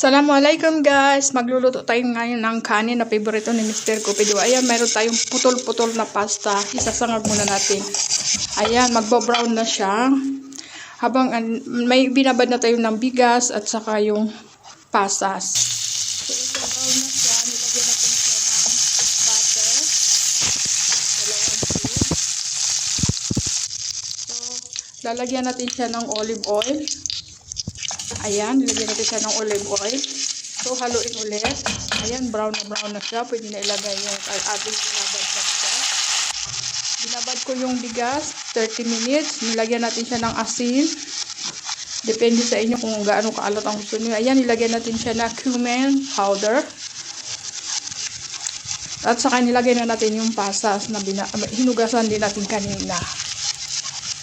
Assalamualaikum guys! Magluluto tayo ngayon ng kanin na paborito ni Mr. Cupido. Ayan, meron tayong putol-putol na pasta. Isasangag muna natin. Ayan, magbo-brown na siya. Habang an- may binabad na tayo ng bigas at saka yung pasas. So, lalagyan natin siya ng olive oil. Ayan, nilagyan natin siya ng olive oil. So, haluin ulit. Ayan, brown na brown na siya. Pwede na ilagay yung ating binabad na bigas. Binabad ko yung bigas, 30 minutes. Nilagyan natin siya ng asin. Depende sa inyo kung gaano kaalat ang gusto niyo. Ayan, nilagyan natin siya ng cumin powder. At saka nilagay na natin yung pasas na hinugasan din natin kanina.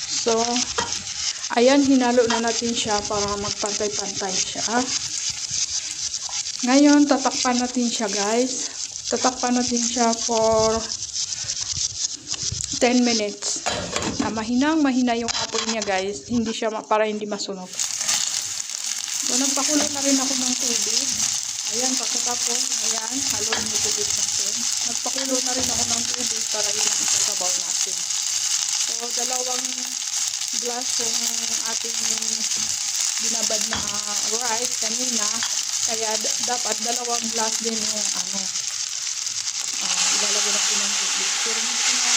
So, Ayan, hinalo na natin siya para magpantay-pantay siya. Ngayon, tatakpan natin siya guys. Tatakpan natin siya for 10 minutes. Na mahinang mahina yung apoy niya guys. Hindi siya, para hindi masunog. So, nagpakulo na rin ako ng tubig. Ayan, pagkatapos, ayan, halo yung tubig natin. Nagpakulo na rin ako ng tubig para yun ang isasabaw natin. So, dalawang glass yung ating binabad na rice kanina. Kaya dapat dalawang glass din yung ano, ah ilalagay natin ng tubig. Pero hindi na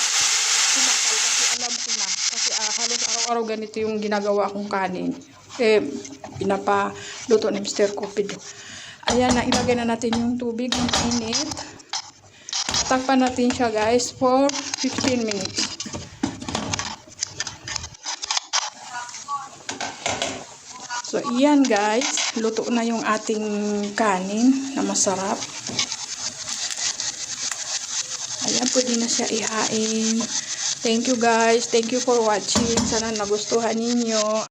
sinakal kasi alam ko na. Kasi ah, halos araw-araw ganito yung ginagawa kong kanin. Eh, pinapaluto ni Mr. Cupido. Ayan na, ilagay na natin yung tubig ng init. Takpan natin siya guys for 15 minutes. So, iyan guys. Luto na yung ating kanin na masarap. Ayan, pwede na siya ihain. Thank you guys. Thank you for watching. Sana nagustuhan ninyo.